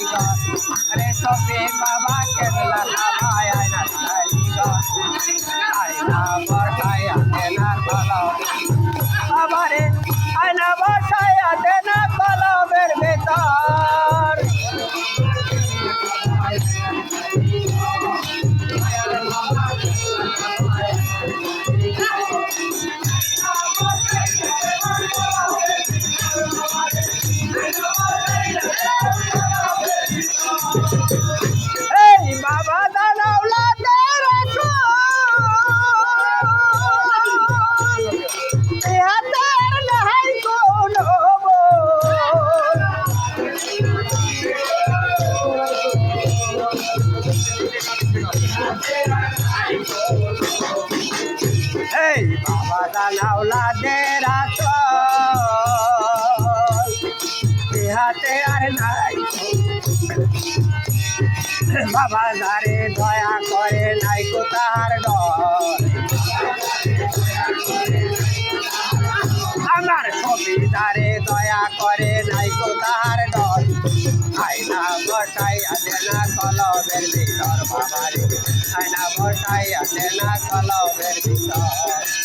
কারিগর আরে সবে বাবা কেবলা নামায় আয়না কারিগর আয়না এই বাবা দালাউলা দেরা হাতে। আর নাই। বাবা দারে দয়া করে নাই কোথার ডর আমার সবিদারে দয়া করে নাই কোথার ডর আয়না বসাই আছে না কলমের ভিতর বাবারে আছে না কলমের ভিতর এই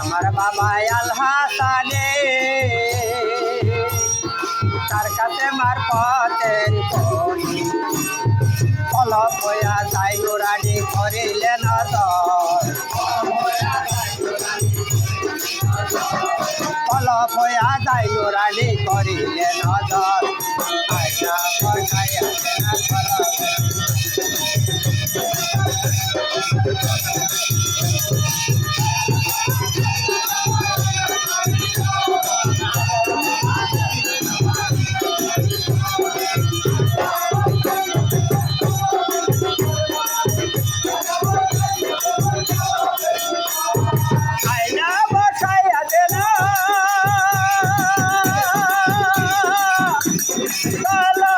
আমার বাবা আল হাসানে তার কাছে মার পথের কোনে অলপ যাই নুরানি করিলে নজর। যাই নুরানি করিলে la la